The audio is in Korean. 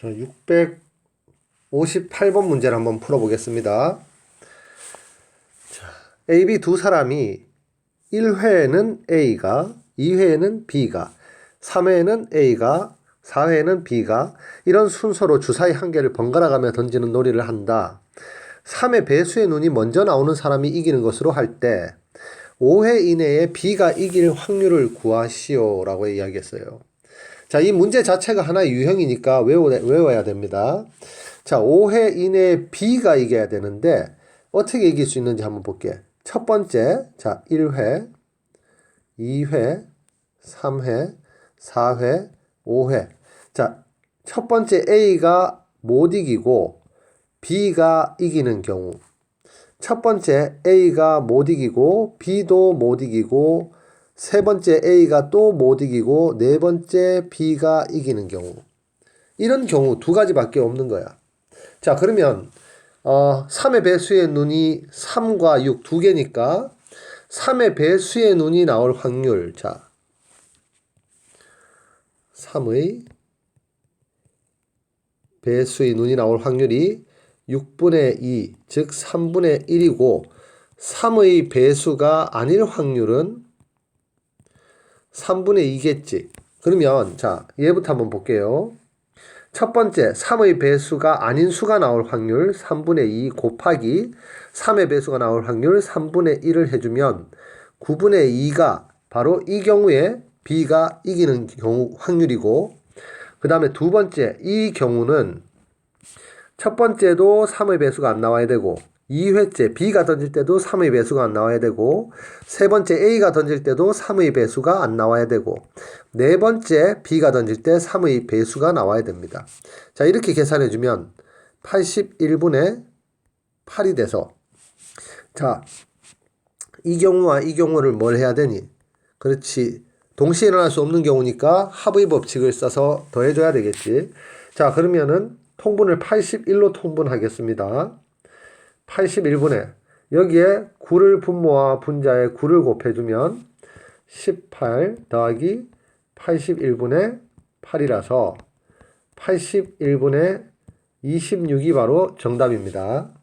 자, 658번 문제를 한번 풀어보겠습니다. 자, A, B 두 사람이 1회에는 A가, 2회에는 B가, 3회에는 A가, 4회에는 B가 이런 순서로 주사위 한 개를 번갈아 가며 던지는 놀이를 한다. 3회 배수의 눈이 먼저 나오는 사람이 이기는 것으로 할 때 5회 이내에 B가 이길 확률을 구하시오라고 이야기했어요. 자, 이 문제 자체가 하나의 유형이니까 외워, 외워야 됩니다. 자, 5회 이내에 B가 이겨야 되는데, 어떻게 이길 수 있는지 한번 볼게. 첫 번째, 자, 1회, 2회, 3회, 4회, 5회. 자, 첫 번째 A가 못 이기고, B가 이기는 경우. 첫 번째 A가 못 이기고, B도 못 이기고, 세 번째 A가 또 못 이기고 네 번째 B가 이기는 경우 이런 경우 두 가지밖에 없는 거야. 자 그러면 어 3의 배수의 눈이 3과 6 두 개니까 3의 배수의 눈이 나올 확률 자 3의 배수의 눈이 나올 확률이 6분의 2, 즉 3분의 1이고 3의 배수가 아닐 확률은 3분의 2겠지. 그러면 자 얘부터 한번 볼게요. 첫 번째 3의 배수가 아닌 수가 나올 확률 3분의 2 곱하기 3의 배수가 나올 확률 3분의 1을 해주면 9분의 2가 바로 이 경우에 B가 이기는 경우 확률이고 그 다음에 두 번째 이 경우는 첫 번째도 3의 배수가 안 나와야 되고 2회째 B가 던질 때도 3의 배수가 안 나와야 되고 세 번째 A가 던질 때도 3의 배수가 안 나와야 되고 네 번째 B가 던질 때 3의 배수가 나와야 됩니다. 자 이렇게 계산해 주면 81분의 8이 돼서 자 이 경우와 이 경우를 뭘 해야 되니? 그렇지 동시에 일어날 수 없는 경우니까 합의 법칙을 써서 더해줘야 되겠지. 자 그러면은 통분을 81로 통분하겠습니다. 81분에 여기에 9를 분모와 분자에 9를 곱해주면 18 더하기 81분의 8이라서 81분의 26이 바로 정답입니다.